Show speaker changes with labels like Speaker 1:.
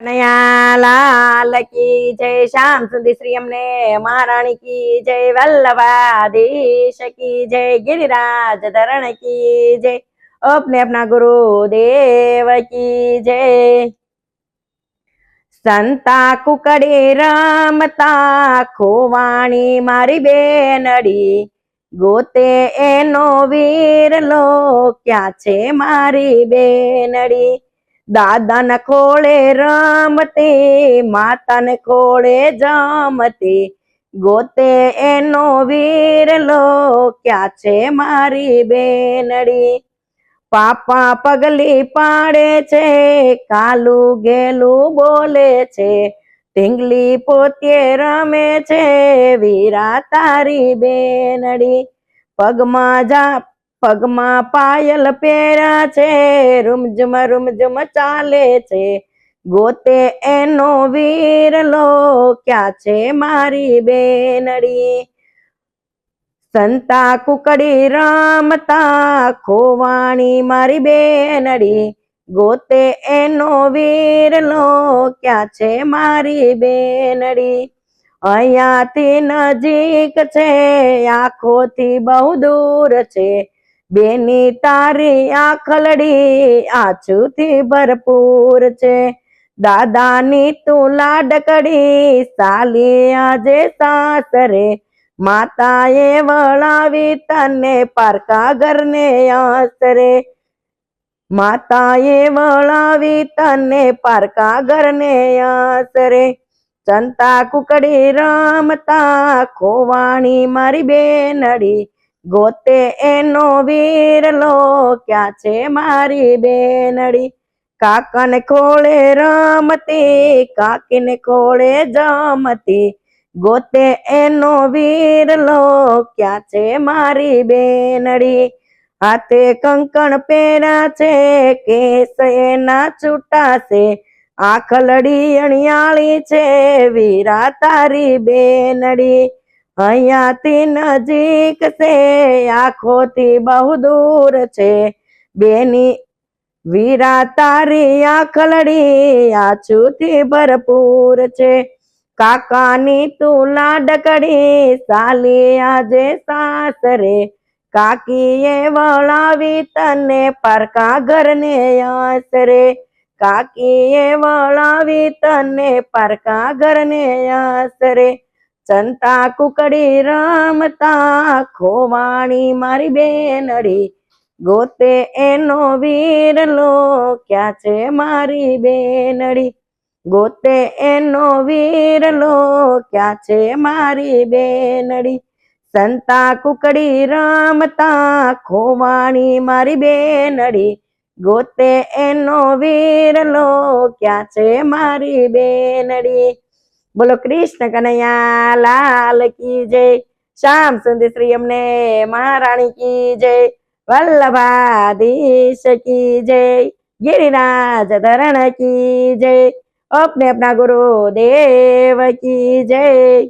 Speaker 1: લાલ કી જય શ્યામ સુંદી શ્રી અમને મહારાણી કી જય વલ્લભાધીશ કી જય ગિરિરાજ ધરણ કી જય. અપને અપના ગુરુ દેવ કી જય. સંતા કુકડે રમતા ખોવાણી મારી બેનડી. ગોતે એનો વીરલો ક્યાં છે મારી બેનડી? દાદાને ખોળે રમતી, માતાને ખોળે જમતે. ગોતે એનો વીરલો ક્યાં છે મારી બેનડી. પાપા પગલી પાડે છે, કાલું ગેલું બોલે છે. ઢીંગલી પોતે રમે છે, વીરા તારી બેનડી. પગમાં જા પગમાં પાયલ પહેર્યા છે, રૂમઝમ રૂમઝમ ચાલે છે. ગોતે એનો વીરલો ક્યાં છે મારી બેનડી. સંતા કુકડી રમતા ખોવાણી મારી બેનડી. ગોતે એનો વીરલો ક્યાં છે મારી બેનડી. અહીંયાથી નજીક છે, આંખોથી બહુ દૂર છે. બેની તારી આખલડી આછુથી ભરપૂર છે. દાદાની તું લાડકડી સાલી આજે સાસરે. માતાએ વળાવી તને પારકા ઘરને આસરે માતાએ વળાવી તને પારકા ઘરને આસરે ચંતા કુકડી રમતા, ખોવાણી મારી બેનડી. ગોતે એનો વીરલો ક્યાં છે મારી બેનડી. કાકાને ખોળે રમતી, કાકીને ખોળે જમતી. ગોતે એનો વીરલો ક્યાં છે મારી બેનડી. હાથે કંકણ પહેરા છે કેસ એના છૂટાશે. આખલડી અણિયાળી છે, વીરા તારી બેનડી. અહીંયાથી નજીક છે આંખોથી બહુ દૂર છે. બેની વીરા તારી આખલડી આછુથી ભરપૂર છે. કાકાની તું લાડકડી સાલી આજે સાસરે કાકીએ વળાવી તને પારકા ઘરને આસરે કાકીએ વળાવી તને પારકા ઘરને આસરે ચંતા કુકડી રમતા, ખોવાણી મારી બેનડી. ગોતે એનો વીરલો ક્યાં છે મારી બેનડી? ગોતે એનો વીરલો ક્યાં છે મારી બેનડી? સંતા કુકડી રમતા, ખોવાણી મારી બેનડી. ગોતે એનો વીરલો ક્યાં છે મારી બેનડી? બોલો કૃષ્ણ કનૈયા લાલ કી જય શ્યામ સુંદર શ્રી અમને મહારાણી કી જય वल्लभाधीश की जय गिरिराज धरण की जय अपने अपना गुरु देव की जय